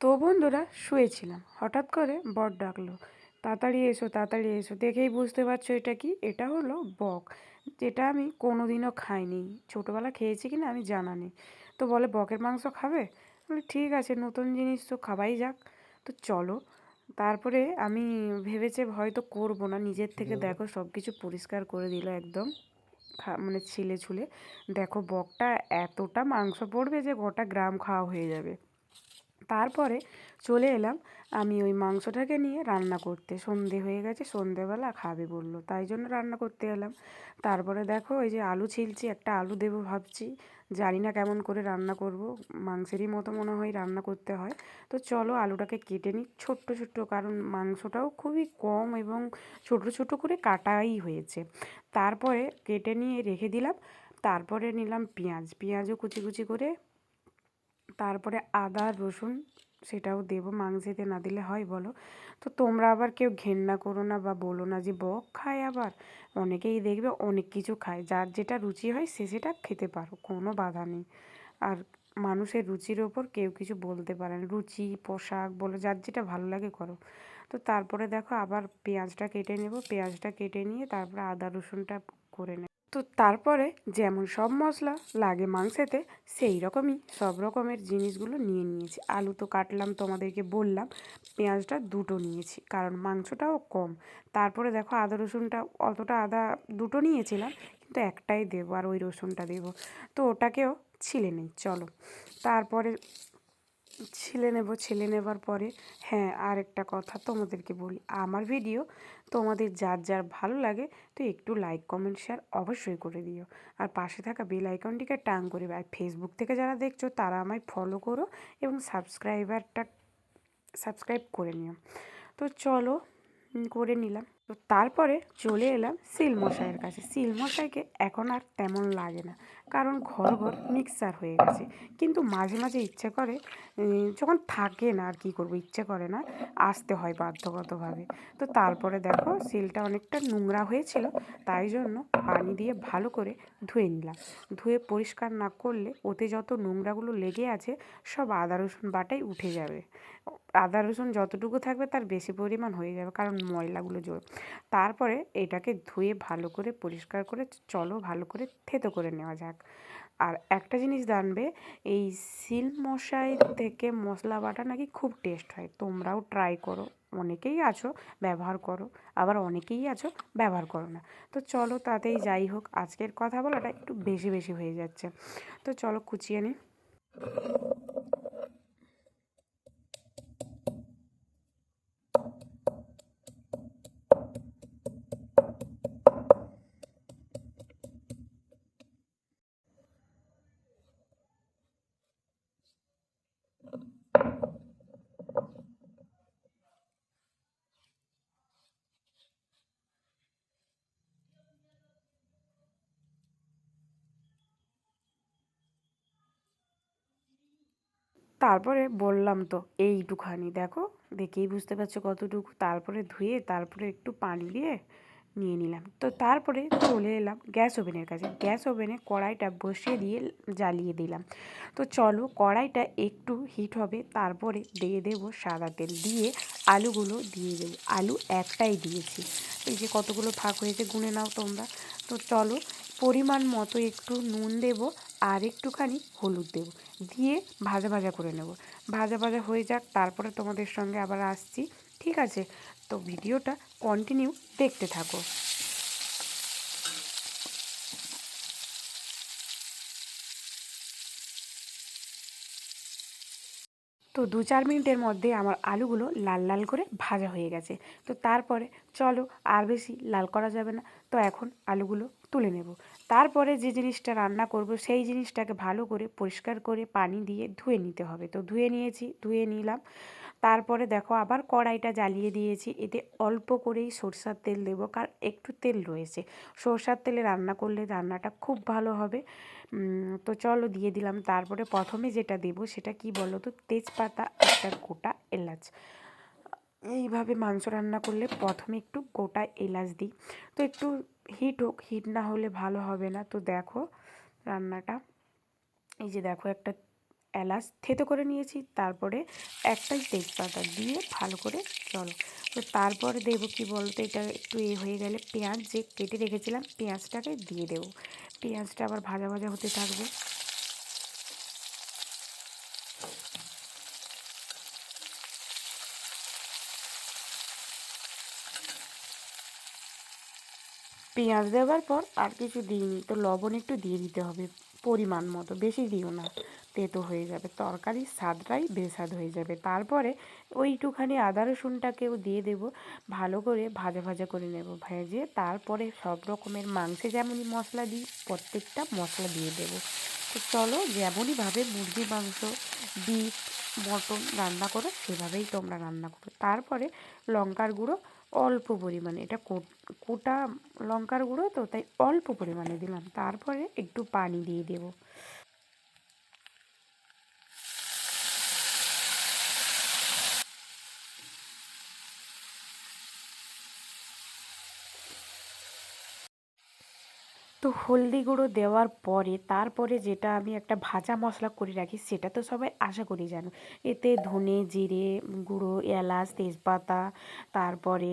তো বন্ধুরা শুয়েছিলাম। হঠাৎ করে বর ডাকলো তাড়াতাড়ি এসো তাড়াতাড়ি এসো। দেখেই বুঝতে পারছ এটা কি? এটা হলো বক যেটা আমি কোনোদিনও খাইনি। ছোটোবেলা খেয়েছি কি না আমি জানা নেই। তো বলে বকের মাংস খাবে? বলে ঠিক আছে নতুন জিনিস তো খাবাই যাক। তো চলো তারপরে আমি ভেবেছে হয়তো করব না। নিজের থেকে দেখো সব কিছু পরিষ্কার করে দিল একদম। খা মানে ছিলে ছুলে। দেখো বকটা এতটা মাংস পড়বে যে গোটা গ্রাম খাওয়া হয়ে যাবে। তারপরে চলে এলাম। আমি ওই মাংসটাকে নিয়ে রান্না করতে। সন্ধে হয়ে গেছে, সন্ধেবেলা খাবে বলল, তাই জন্য রান্না করতে এলাম। তারপরে দেখো, ওই যে আলু ছিলছি, একটা আলু দেবো ভাবছি। জানি না কেমন করে রান্না করব, মাংসেরই মতো মনে হয় রান্না করতে হয়। তো চলো আলুটাকে কেটে নিই, ছোট্ট ছোট্ট, কারণ মাংসটাও খুবই কম এবং ছোট ছোট করে কাটাই হয়েছে। তারপরে কেটে নিয়ে রেখে দিলাম। তারপরে নিলাম পেঁয়াজ। পেঁয়াজও কুচি কুচি করে তারপরে আদা, রসুন সেটাও দেবো। মাংসেতে না দিলে হয় বলো? তো তোমরা আবার কেউ ঘেন্না করো না বা বলো না যে, বক খায় আবার? অনেকেই দেখবে অনেক কিছু খায়। যার যেটা রুচি হয় সে সেটা খেতে পারো, কোনো বাধা নেই। আর মানুষের রুচির ওপর কেউ কিছু বলতে পারে না। রুচি, পোশাক বলো, যার যেটা ভালো লাগে করো। তো তারপরে দেখো আবার পেঁয়াজটা কেটে নেব। পেঁয়াজটা কেটে নিয়ে তারপরে আদা, রসুনটা করে নেব। তো তারপরে যেমন সব মশলা লাগে মাংসেতে সেই রকমই সব রকমের জিনিসগুলো নিয়ে নিয়েছি। আলু তো কাটলাম, তোমাদেরকে বললাম। পেঁয়াজটা দুটো নিয়েছি, কারণ মাংসটাও কম। তারপরে দেখো আদা, রসুনটা অতটা আদা দুটো নিয়েছিলাম, কিন্তু একটাই দেবো আর ওই রসুনটা দেবো। তো ওটাকেও ছিলে নেই, চলো। তারপরে ছিলে নেব, ছিলে নেবার পরে হ্যাঁ আর একটা কথা তোমাদেরকে বলি। আমার ভিডিও তোমাদের যার যার ভালো লাগে, তো একটু লাইক কমেন্ট শেয়ার অবশ্যই করে দিও। আর পাশে থাকা বেল আইকনটিকে টাং করে আর ফেসবুক থেকে যারা দেখছ, তারা আমায় ফলো করো এবং সাবস্ক্রাইবারটা সাবস্ক্রাইব করে নিও। তো চলো করে নিলাম। তো তারপরে চলে এলাম সিল মশাইয়ের কাছে। সিল মশাইকে এখন আর তেমন লাগে না, কারণ ঘর ঘর মিক্সার হয়ে গেছে। কিন্তু মাঝে মাঝে ইচ্ছে করে যখন থাকে না আর কি করব, ইচ্ছে করে না, আসতে হয় বাধ্যগতভাবে। তো তারপরে দেখো সিলটা অনেকটা নোংরা হয়েছিল, তাই জন্য পানি দিয়ে ভালো করে ধুয়ে নিলাম। ধুয়ে পরিষ্কার না করলে ওতে যত নোংরাগুলো লেগে আছে, সব আদা, রসুন বাটাই উঠে যাবে। আদা, রসুন যতটুকু থাকবে তার বেশি পরিমাণ হয়ে যাবে, কারণ ময়লাগুলো জোর তারপরে এটাকে ধুয়ে ভালো করে পরিষ্কার করে চলো ভালো করে থেতো করে নেওয়া যাক। আর একটা জিনিস জানবে, এই সিল মশাই থেকে মশলা বাটা নাকি খুব টেস্ট হয়। তোমরাও ট্রাই করো। অনেকেই আছো, ব্যবহার করো। আবার অনেকেই আছো, ব্যবহার করো না। তো চলো তাতেই যাই হোক। আজকের কথা বলাটা একটু বেশি বেশি হয়ে যাচ্ছে। তো চলো কুচিয়ে নিই তারপরে বললাম তো, এইটুখানি। দেখো, দেখেই বুঝতে পারছ কতটুকু। তারপরে ধুয়ে, তারপরে একটু পানি দিয়ে নিয়ে নিলাম। তো তারপরে চলে এলাম গ্যাস ওভেনের কাছে। গ্যাস ওভেনে কড়াইটা বসিয়ে দিয়ে জ্বালিয়ে দিলাম। তো চলো, কড়াইটা একটু হিট হবে, তারপরে দিয়ে দেবো সাদা তেল। দিয়ে আলুগুলো দিয়ে দেবো। আলু একটাই দিয়েছি। এই যে কতগুলো ফাঁক হয়েছে, গুনে নাও তোমরা। তো চলো, পরিমাণ মতো একটু নুন দেব। আর একটুখানি হলুদ দেব। দিয়ে ভাজা ভাজা করে নেব। ভাজা ভাজা হয়ে যাক, তারপরে তোমাদের সঙ্গে আবার আসছি। ঠিক আছে? তো ভিডিওটা কন্টিনিউ দেখতে থাকো। তো দু চার মিনিটের মধ্যে আমার আলুগুলো লাল লাল করে ভাজা হয়ে গেছে। তো তারপরে চলো আর বেশি লাল করা যাবে না। তো এখন আলুগুলো তুলে নেব। তারপরে যে জিনিসটা রান্না করব সেই জিনিসটাকে ভালো করে পরিষ্কার করে পানি দিয়ে ধুয়ে নিতে হবে। তো ধুয়ে নিয়েছি, ধুয়ে নিলাম। তারপরে দেখো আবার কড়াইটা জ্বালিয়ে দিয়েছি। এতে অল্প করেই সরষার তেল দেবো, কারণ একটু তেল রয়েছে। সরষার তেলে রান্না করলে রান্নাটা খুব ভালো হবে। তো চলো দিয়ে দিলাম। তারপরে প্রথমে যেটা দেবো সেটা কি বলো তো তেজপাতা একটা গোটা এলাচ। এইভাবে মাংস রান্না করলে প্রথমে একটু গোটা এলাচ দিই। তো একটু হিট হোক হিট না হলে ভালো হবে না। তো দেখো রান্নাটা। এই যে দেখো একটা এলাচ থেতো করে নিয়েছি, তারপরে একটাই তেজপাতা দিয়ে ভালো করে চলো। তো তারপরে দেবো কি বলতো, এটা একটু এ হয়ে গেলে পেঁয়াজ, যে কেটে রেখেছিলাম পেঁয়াজটাকে দিয়ে দেবো। পেঁয়াজটা আবার ভাজা ভাজা হতে থাকবে। পেঁয়াজ দেওয়ার পর আর কিছু দিইনি, তো লবণ একটু দিয়ে দিতে হবে। পরিমাণ মতো, বেশি দিও না। তেতো হয়ে যাবে তরকারির স্বাদটাই বেস্বাদ হয়ে যাবে। তারপরে ওইটুখানি আদা রসুনটাকেও দিয়ে দেব, ভালো করে ভাজা ভাজা করে নেব ভেজে। তারপরে সব রকমের মাংসে যেমনই মশলা দিই, প্রত্যেকটা মশলা দিয়ে দেব। তো চলো যেমনইভাবে মুরগি মাংস বিফ মটন রান্না করো, সেভাবেই তোমরা রান্না করো। তারপরে লঙ্কার গুঁড়ো অল্প পরিমাণে। এটা কোটা লঙ্কার গুঁড়ো তো, তাই অল্প পরিমাণে দিলাম। তারপরে একটু পানি দিয়ে দেবো। তো হলদি গুঁড়ো দেওয়ার পরে, তারপরে যেটা আমি একটা ভাজা মশলা করে রাখি, সেটা তো সবাই আশা করি জানো। এতে ধনে, জিরে, গুঁড়ো, এলাচ, তেজপাতা, তারপরে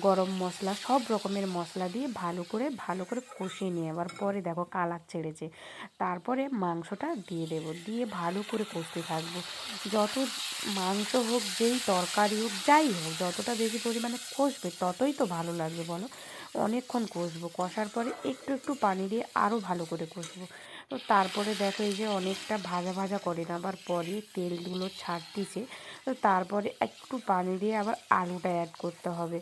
গরম মশলা, সব রকমের মশলা দিয়ে ভালো করে ভালো করে কষিয়ে নিয়ে আবার পরে দেখো কালার ছেড়েছে। তারপরে মাংসটা দিয়ে দেবো, দিয়ে ভালো করে কষতে থাকব। যত মাংস হোক, যেই তরকারি হোক, যাই হোক, যতটা বেশি পরিমাণে কষবে, ততই তো ভালো লাগবে বলো। অনেকক্ষণ কষবো। কষার পরে একটু একটু পানি দিয়ে আরও ভালো করে কষবো। তো তারপরে দেখো এই যে অনেকটা ভাজা ভাজা করে নেবার পরে তেলগুলো ছাড়তিছে তো তারপরে একটু পানি দিয়ে আবার আলুটা অ্যাড করতে হবে।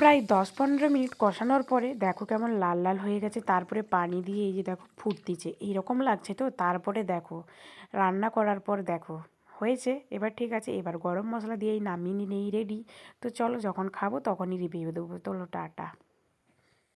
প্রায় দশ পনেরো মিনিট কষানোর পরে দেখো কেমন লাল লাল হয়ে গেছে। তারপরে পানি দিয়ে এই যে দেখো ফুটতিছে। এইরকম লাগছে তো? তারপরে দেখো, রান্না করার পর দেখো, হয়েছে। এবার ঠিক আছে, এবার গরম মশলা দিয়েই নামিয়ে নিলেই রেডি তো চলো যখন খাব তখনই রিভিউ দেবো। তোলো টাটা।